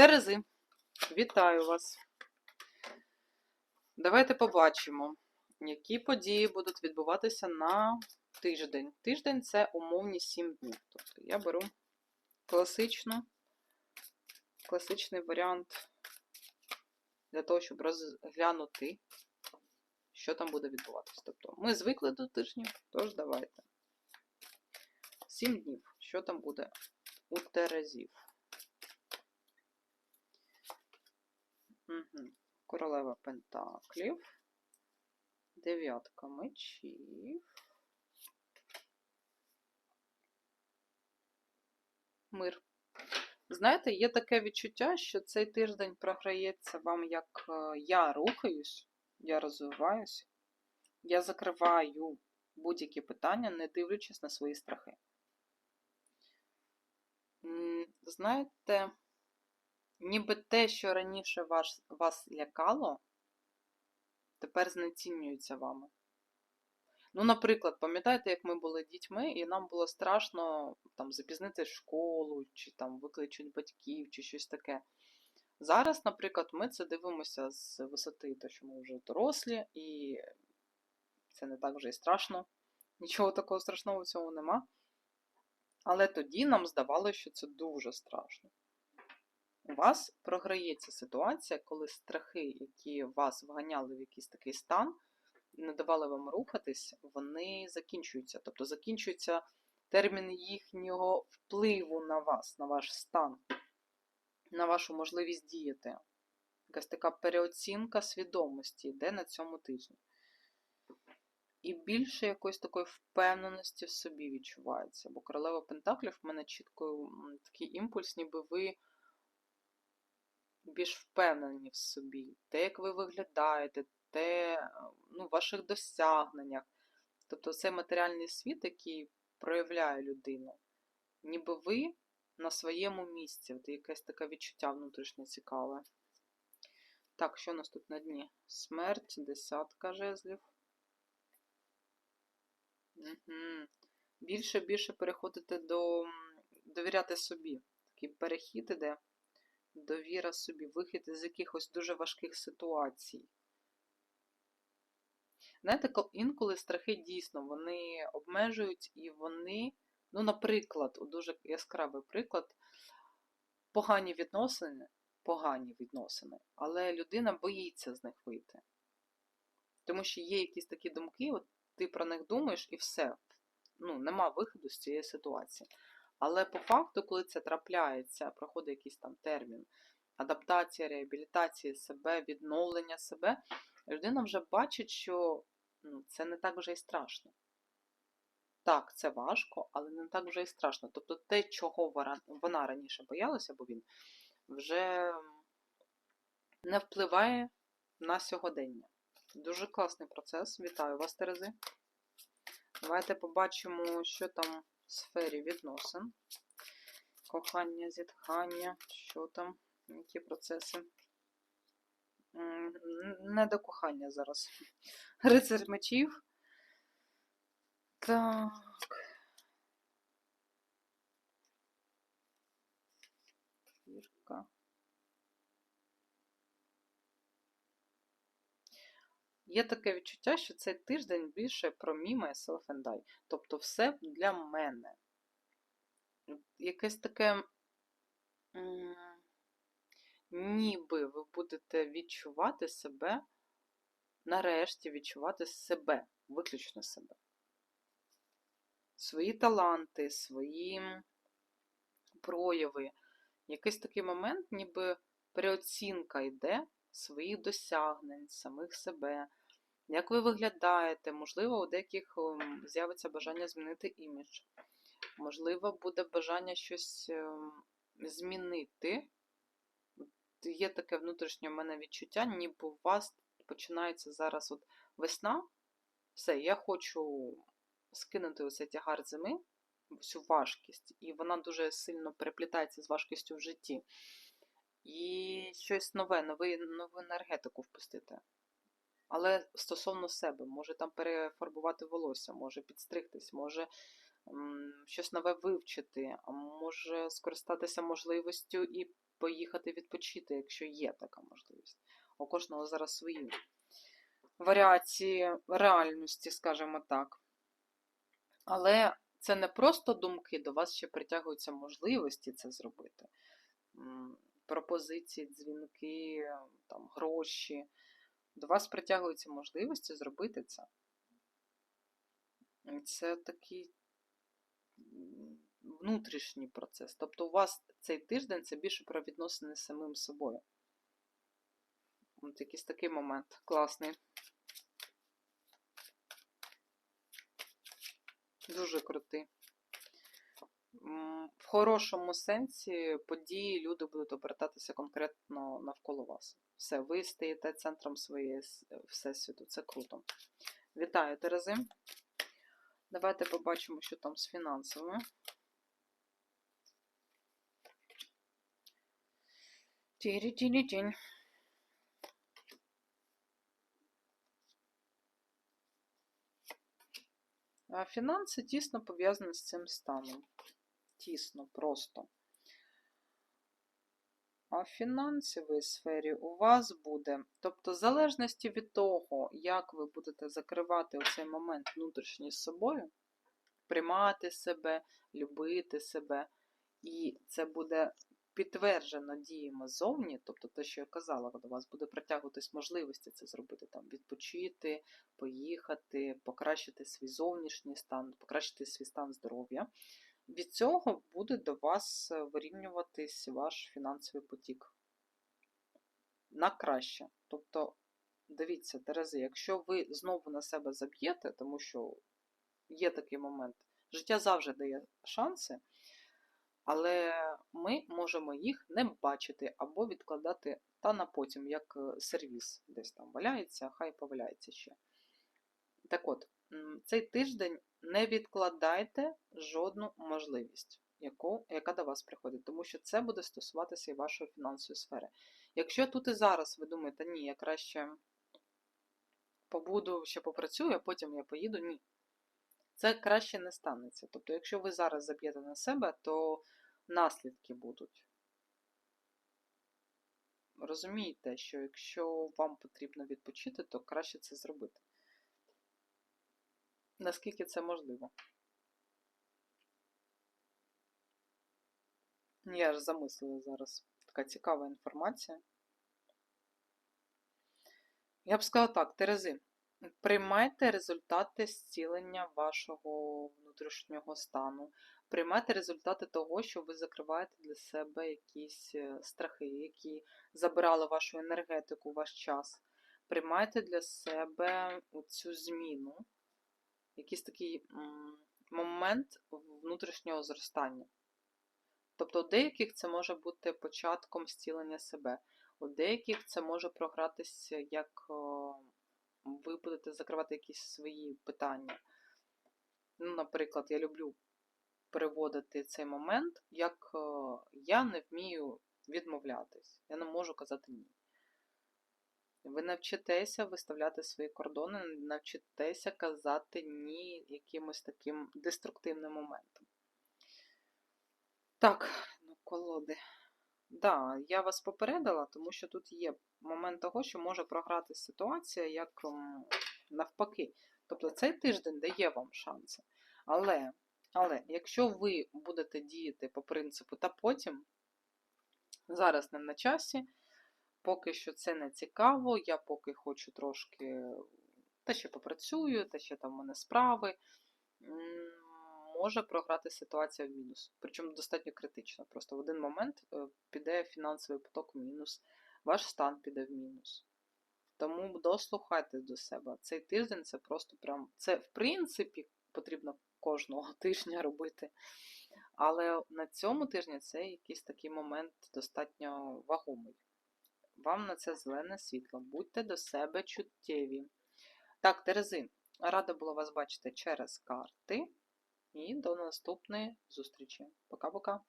Терези, вітаю вас. Давайте побачимо, які події будуть відбуватися на тиждень. Тиждень це умовні 7 днів. Тобто я беру класичну, класичний варіант для того, щоб розглянути, що там буде відбуватися. Тобто ми звикли до тижнів, тож давайте. 7 днів. Що там буде у Терезів? Угу. Королева Пентаклів. Дев'ятка мечів. Мир. Знаєте, є таке відчуття, що цей тиждень програється вам, як е, я рухаюсь, я розвиваюсь, я закриваю будь-які питання, не дивлячись на свої страхи. Знаєте, ніби те, що раніше вас, вас лякало, тепер знецінюється вами. Ну, наприклад, пам'ятаєте, як ми були дітьми, і нам було страшно там, запізнити школу, чи там викличуть батьків, чи щось таке. Зараз, наприклад, ми це дивимося з висоти, те, що ми вже дорослі, і це не так вже і страшно. Нічого такого страшного в цьому нема. Але тоді нам здавалося, що це дуже страшно. У вас програється ситуація, коли страхи, які вас вганяли в якийсь такий стан, не давали вам рухатись, вони закінчуються. Тобто закінчується термін їхнього впливу на вас, на ваш стан, на вашу можливість діяти. Якась така переоцінка свідомості йде на цьому тижні. І більше якоїсь такої впевненості в собі відчувається. Бо королева Пентаклів в мене чітко такий імпульс, ніби ви більш впевнені в собі. Те, як ви виглядаєте, те, ну, ваших досягненнях. Тобто цей матеріальний світ, який проявляє людину, ніби ви на своєму місці. От якесь таке відчуття внутрішнє цікаве. Так, що у нас тут на дні? Смерть, десятка жезлів. Угу. Більше більше переходите до довіряти собі. Такий перехід іде, довіра собі, вихід із якихось дуже важких ситуацій. Знаєте, інколи страхи дійсно вони обмежують і вони, ну, наприклад, дуже яскравий приклад, погані відносини, погані відносини, але людина боїться з них вийти. Тому що є якісь такі думки, от ти про них думаєш і все. Ну, нема виходу з цієї ситуації. Але по факту, коли це трапляється, проходить якийсь там термін, адаптація, реабілітація себе, відновлення себе, людина вже бачить, що ну, це не так вже і страшно. Так, це важко, але не так вже і страшно. Тобто те, чого вона- раніше боялася, бо він вже не впливає на сьогодення. Дуже класний процес. Вітаю вас, Терези. Давайте побачимо, що там сфері відносин. Кохання, зітхання, що там, які процеси. Не до кохання зараз. Рицар мечів. Так. Є таке відчуття, що цей тиждень більше про me, myself and I. Тобто все для мене. Якесь таке. Ніби ви будете відчувати себе, нарешті відчувати себе, виключно себе. Свої таланти, свої прояви. Якийсь такий момент, ніби переоцінка йде своїх досягнень, самих себе. Як ви виглядаєте? Можливо, у деяких ем, з'явиться бажання змінити імідж. Можливо, буде бажання щось ем, змінити. Є таке внутрішнє в мене відчуття, ніби у вас починається зараз от весна. Все, я хочу скинути оцей тягар зими, всю важкість, і вона дуже сильно переплітається з важкістю в житті. І щось нове, нову енергетику впустити. Але стосовно себе, може там перефарбувати волосся, може підстригтись, може м, щось нове вивчити, а може скористатися можливістю і поїхати відпочити, якщо є така можливість. У кожного зараз свої варіації реальності, скажімо так. Але це не просто думки, до вас ще притягуються можливості це зробити. Пропозиції, дзвінки, там, гроші. До вас притягуються можливості зробити це. Це такий внутрішній процес. Тобто у вас цей тиждень це більше про відносини з самим собою. От якийсь такий момент класний. Дуже крутий. В хорошому сенсі події люди будуть обертатися конкретно навколо вас. Все, ви стаєте центром своєї всесвіту. Це круто. Вітаю, Терези. Давайте побачимо, що там з фінансами. А Фінанси тісно пов'язані з цим станом. Тісно, просто. А в фінансовій сфері у вас буде, тобто, в залежності від того, як ви будете закривати у цей момент внутрішній з собою, приймати себе, любити себе, і це буде підтверджено діями зовні, тобто те, що я казала, до вас буде притягуватись можливості це зробити, там, відпочити, поїхати, покращити свій зовнішній стан, покращити свій стан здоров'я. Від цього буде до вас е, вирівнюватись ваш фінансовий потік на краще. Тобто, дивіться, Терези, якщо ви знову на себе заб'єте, тому що є такий момент, життя завжди дає шанси, але ми можемо їх не бачити або відкладати та на потім, як е, сервіс десь там валяється, хай поваляється ще. Так от, цей тиждень не відкладайте жодну можливість, яку, яка до вас приходить, тому що це буде стосуватися і вашої фінансової сфери. Якщо тут і зараз ви думаєте, ні, я краще побуду, ще попрацюю, а потім я поїду, ні. Це краще не станеться. Тобто, якщо ви зараз заб'єте на себе, то наслідки будуть. Розумієте, що якщо вам потрібно відпочити, то краще це зробити. Наскільки це можливо? Я ж замислила зараз. Така цікава інформація. Я б сказала так, Терези, приймайте результати зцілення вашого внутрішнього стану. Приймайте результати того, що ви закриваєте для себе якісь е, страхи, які забирали вашу енергетику, ваш час. Приймайте для себе цю зміну, якийсь такий момент внутрішнього зростання. Тобто у деяких це може бути початком зцілення себе, у деяких це може програтися, як ви будете закривати якісь свої питання. Ну, наприклад, я люблю переводити цей момент, як я не вмію відмовлятись, я не можу казати ні. Ви навчитеся виставляти свої кордони, навчитеся казати ні якимось таким деструктивним моментом. Так, ну колоди. Да, я вас попередила, тому що тут є момент того, що може програти ситуація як навпаки. Тобто цей тиждень дає вам шанси. Але, але якщо ви будете діяти по принципу та потім, зараз не на часі, поки що це не цікаво, я поки хочу трошки та ще попрацюю, та ще там в мене справи. Може програти ситуація в мінус. Причому достатньо критично. Просто в один момент е, піде фінансовий поток в мінус, ваш стан піде в мінус. Тому дослухайтесь до себе. Цей тиждень це просто прям. Це, в принципі, потрібно кожного тижня робити. Але на цьому тижні це якийсь такий момент достатньо вагомий. Вам на це зелене світло. Будьте до себе чуттєві. Так, Терези, рада була вас бачити через карти. І до наступної зустрічі. Пока-пока.